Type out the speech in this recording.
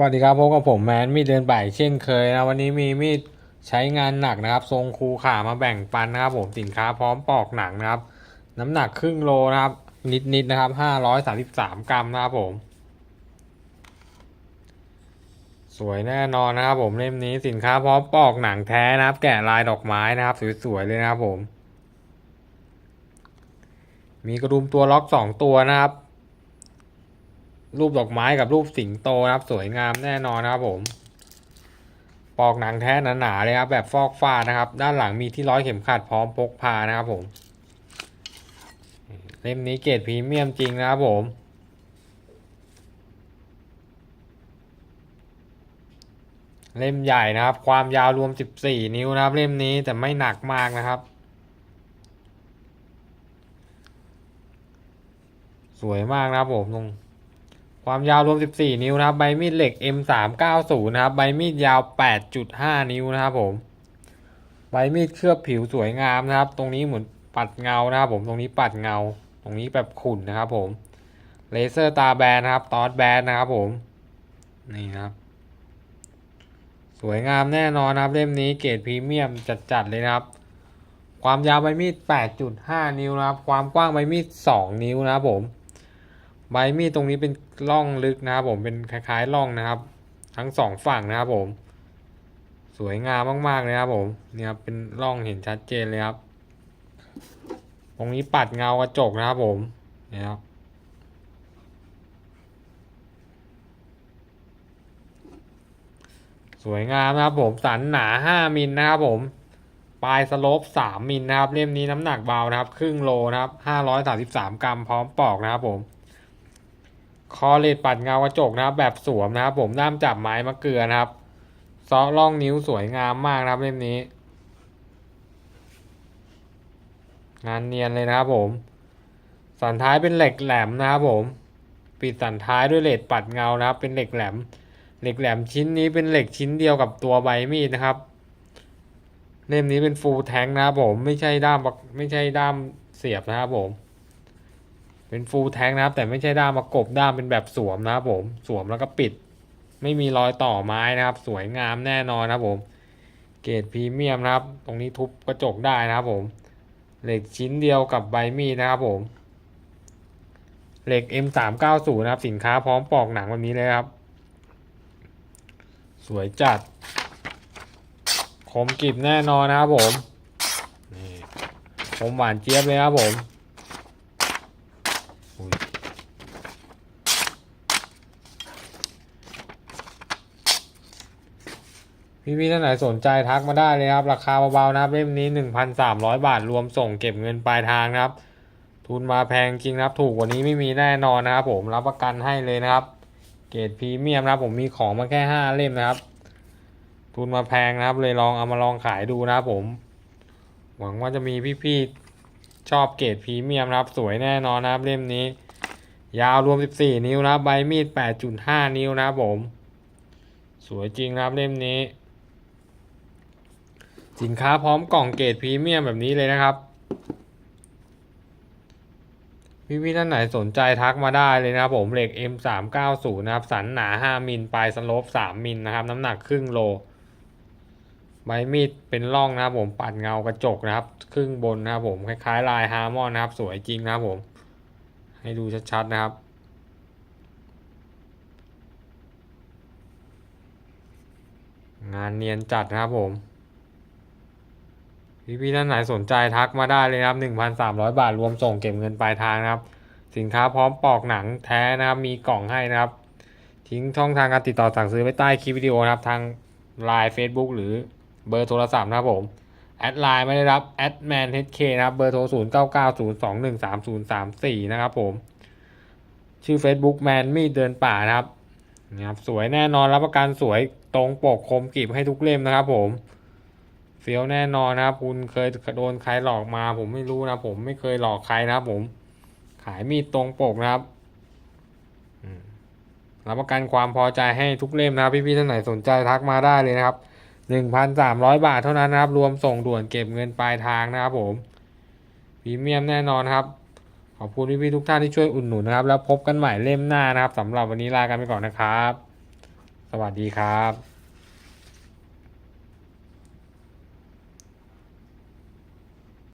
วัสดีครับพบกับผมแมนมีดเดินบ่ายเช่นเคยนะวันนี้มีมีดใช้งานหนักนะครับ ทรงคูขามาแบ่งปันนะครับ ผมสินค้าพร้อมปอกหนังนะครับ น้ำหนักครึ่งโลนะครับ นิดๆนะครับห้าร้อยสาสิบสามกรัมนะครับผม สวยแน่นอนนะครับ ผมเล่มนี้สินค้าพร้อมปอกหนังแท้นะครับ แกะลายดอกไม้นะครับ สวยๆเลยนะครับผม มีกระดุมตัวล็อกสองตัวนะครับ รูปดอกไม้กับรูปสิงโตนะครับ สวยงามแน่นอนนะครับผม ปอกหนังแท้หนาๆเลยครับ แบบฟอกฟ้านะครับ ด้านหลังมีที่ร้อยเข็มขัดพร้อมพกพานะครับผมเล่มนี้เกรดพรีเมียมจริงนะครับผมเล่มใหญ่นะครับ ความยาวรวม 14 นิ้วนะครับ เล่มนี้แต่ไม่หนักมากนะครับ สวยมากนะครับผมตรง ความยาวรวม 14 นิ้วนะครับ ใบมีดเหล็ก M390 นะครับ ใบมีดยาว 8.5 นิ้วนะครับผม ใบมีดเคลือบผิวสวยงามนะครับ ตรงนี้เหมือนปัดเงานะครับ ผม ตรงนี้ปัดเงา ตรงนี้แบบขุ่นนะครับผม เลเซอร์ตาแบนนะครับ ตอสแบนนะครับผม นี่นะครับ สวยงามแน่นอนนะครับ เล่มนี้เกรดพรีเมียมจัดๆเลยนะครับ ความยาวใบมีด 8.5 นิ้วนะครับ ความกว้างใบมีด 2 นิ้วนะครับผม ใบมีดตรงนี้เป็นร่องลึกนะครับผมเป็นคล้ายๆร่องนะครับ ทั้งสองฝั่งนะครับผม สวยงามมากๆเลยครับผมเนี่ยครับเป็นร่องเห็นชัดเจนเลยครับ ตรงนี้ปัดเงากระจกนะครับผมเนี่ยครับสวยงามนะครับผมสันหนา5มิลนะครับผมปลายสโลป3มิลนะครับเล่มนี้น้ำหนักเบานะครับ ครึ่งโลนะครับ533กรัมพร้อมปอกนะครับผม คอเลดปัดเงากระจกนะครับ แบบสวมนะครับ ผมด้ามจับไม้มะเกลือนะครับซอล่องนิ้วสวยงามมากนะครับเล่มนี้ งานเนียนเลยนะครับผม สันท้ายเป็นเหล็กแหลมนะครับผม ปิดสันท้ายด้วยเลดปัดเงานะครับ เป็นเหล็กแหลม เหล็กแหลมชิ้นนี้เป็นเหล็กชิ้นเดียวกับตัวใบมีดนะครับเล่มนี้เป็นฟูลแทงนะครับผมไม่ใช่ด้ามไม่ใช่ด้ามเสียบนะครับผม เป็นฟูลแทงนะครับ แต่ไม่ใช่ด้ามประกบด้ามเป็นแบบสวมนะครับผมสวมแล้วก็ปิด ไม่มีรอยต่อไม้นะครับ สวยงามแน่นอนนะครับผม เกรดพรีเมียมนะครับ ตรงนี้ทุบกระจกได้นะครับผมเหล็กชิ้นเดียวกับใบมีดนะครับผมเหล็ก M390 นะครับ สินค้าพร้อมปอกหนังแบบนี้เลยครับ สวยจัด คมกริบแน่นอนนะครับผม นี่คมหวานเจี๊ยบเลยครับผม พี่ๆท่านไหนสนใจทักมาได้เลยครับ ราคาเบาๆนะครับเล่มนี้ 1,300 บาทรวมส่งเก็บเงินปลายทางนะครับ ทุนมาแพงจริงนะครับ ถูกกว่านี้ไม่มีแน่นอนนะครับ ผมรับประกันให้เลยนะครับ เกรดพรีเมียมนะครับ ผมมีของมาแค่ห้าเล่มนะครับ ทุนมาแพงนะครับ เลยลองเอามาลองขายดูนะครับผม หวังว่าจะมีพี่ๆชอบเกรดพรีเมียมนะครับ สวยแน่นอนนะครับ เล่มนี้ ยาวรวม 14 นิ้วนะใบมีด 8.5 นิ้วนะครับผม สวยจริงนะครับเล่มนี้ สินค้าพร้อมกล่องเกรดพรีเมียมแบบนี้เลยนะครับพี่ๆท่านไหนสนใจทักมาได้เลยนะครับผมเหล็ก M390 นะครับ สันหนา 5 มิลปลายสโลป 3 มิลนะครับ น้ำหนักครึ่งโล ใบมีดเป็นร่องนะครับผมปัดเงากระจกนะครับ ครึ่งบนนะครับผม คล้ายๆ ลายฮาร์มอนนะครับ สวยจริงนะครับผม ให้ดูชัดๆนะครับงานเนียนจัดนะครับผม พี่ๆท่านไหนสนใจทักมาได้เลยนะครับ 1,300 บาทรวมส่งเก็บเงินปลายทางนะครับ สินค้าพร้อมปอกหนังแท้นะครับ มีกล่องให้นะครับ ทิ้งช่องทางการติดต่อสั่งซื้อไว้ใต้คลิปวิดีโอนะครับ ทาง Line Facebook หรือเบอร์โทรศัพท์นะครับผมแอดไลน์ไม่ได้รับแอดแมนเฮเคนะครับ เบอร์โทร 0 9 9 0 2 1 3 0 3 4 นะครับผม ชื่อ Facebook แมนมีดเดินป่านะครับนะครับ สวยแน่นอนรับประกันสวยตรงปกคมกริบให้ทุกเล่มนะครับผม เฟี้ยวแน่นอนนะครับ คุณเคยโดนใครหลอกมา ผมไม่รู้นะผมไม่เคยหลอกใครนะครับผม ขายมีดตรงปกนะครับรับประกันความพอใจให้ทุกเล่มนะครับ พี่ๆท่านไหนสนใจทักมาได้เลยนะครับหนึ่งพันสามร้อยบาทเท่านั้นนะครับ รวมส่งด่วนเก็บเงินปลายทางนะครับผมพรีเมียมแน่นอนครับ ขอบคุณพี่ๆทุกท่านที่ช่วยอุดหนุนนะครับ แล้วพบกันใหม่เล่มหน้านะครับสำหรับวันนี้ลากันไปก่อนนะครับ สวัสดีครับ